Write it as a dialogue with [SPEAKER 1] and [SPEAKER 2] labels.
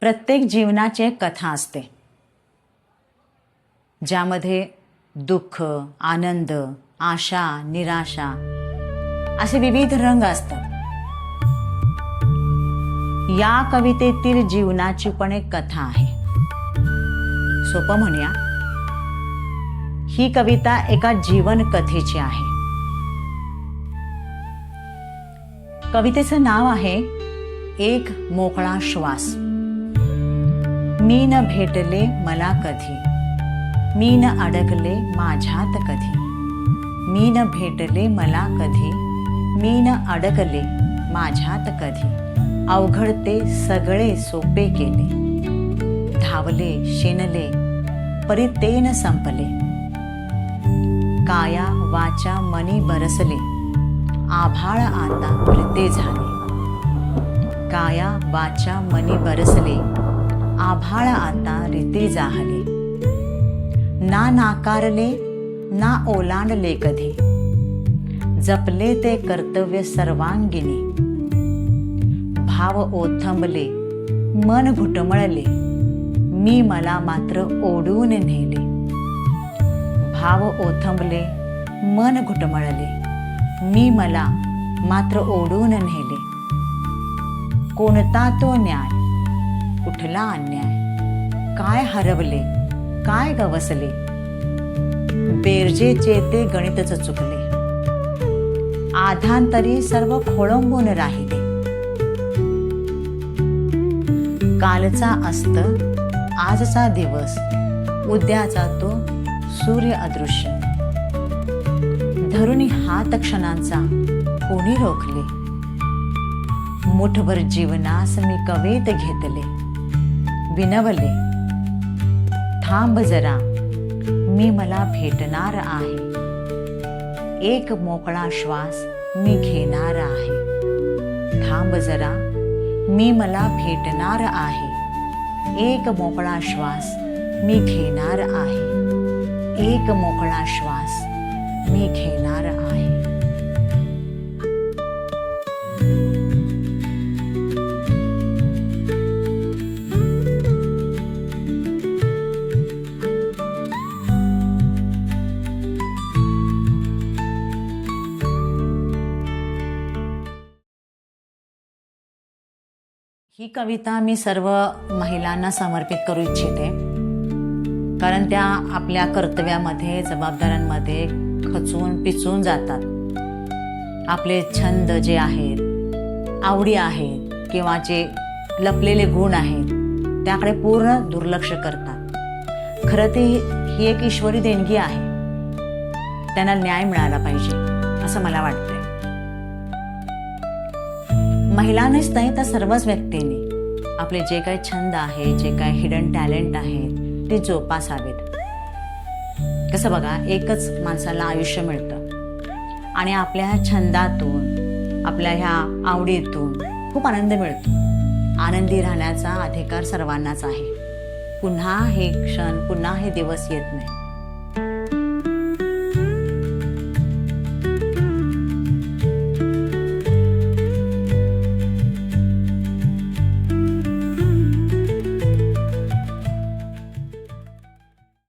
[SPEAKER 1] प्रत्येक जीवनाची एक कथा असते. ज्यामध्ये दुःख आनंद आशा निराशा असे विविध रंग असतात. या कवितेतील जीवनाची पण एक कथा आहे. सोपं म्हणूया. ही कविता एका जीवन कथेची आहे. कवितेचं नाव आहे एक मोकळा श्वास. मी न भेटले मला कधी? मी न अडकले माझ्यात कधी? मी न भेटले मला कधी? मी न अडकले माझ्यात कधी? अवघड ते सगळे सोपे केले. धावले शेनले परितेन संपले. काया वाचा मनी बरसले. आभाळ आता मृते झाले. काया वाचा मनी बरसले. आभाळ आता रीती जाहले. ना नाकारले ना ओलांडले कधी. जपले ते कर्तव्य सर्वांगिनी. भाव ओथंबले मन घुटमळले. मी मला मात्र ओढून नेले. भाव ओथंबले मन घुटमळले. मी मला मात्र ओढून नेले. कोणता तो न्याय? कुठला अन्याय? काय हरवले? काय गवसले? बेरजेचे ते गणितच चुकले. आधांतरी सर्व खोळंबून राहिले. कालचा अस्त आजचा दिवस उद्याचा तो सूर्य अदृश्य. धरुणी हात क्षणांचा कोणी रोखले? मुठभर जीवनास मी कवेत घेतले. विनवले थांब जरा मी मला भेटणार आहे. एक मोकळा श्वास मी घेणार आहे. थांब जरा मी मला भेटणार आहे. एक मोकळा श्वास मी घेणार आहे. एक मोकळा श्वास मी घेणार आहे ही कविता मी सर्व महिलांना समर्पित करू इच्छिते. कारण त्या आपल्या कर्तव्यामध्ये जबाबदाऱ्यांमध्ये खचून पिचून जातात. आपले छंद जे आहेत आवडी आहेत किंवा जे लपलेले गुण आहेत त्याकडे पूर्ण दुर्लक्ष करतात. खरं ते ही एक ईश्वरी देणगी आहे. त्यांना न्याय मिळाला पाहिजे असं मला वाटतं महिलांनीच नाही तर सर्वच व्यक्तींनी. आपले जे काही छंद आहे जे काही हिडन टॅलेंट आहेत ते जोपासावेत. कसं बघा एकच माणसाला आयुष्य मिळतं. आणि आपल्या ह्या छंदातून आपल्या ह्या आवडीतून खूप आनंद मिळतो. आनंदी राहण्याचा अधिकार सर्वांनाच आहे. पुन्हा हे क्षण पुन्हा हे दिवस येत नाही.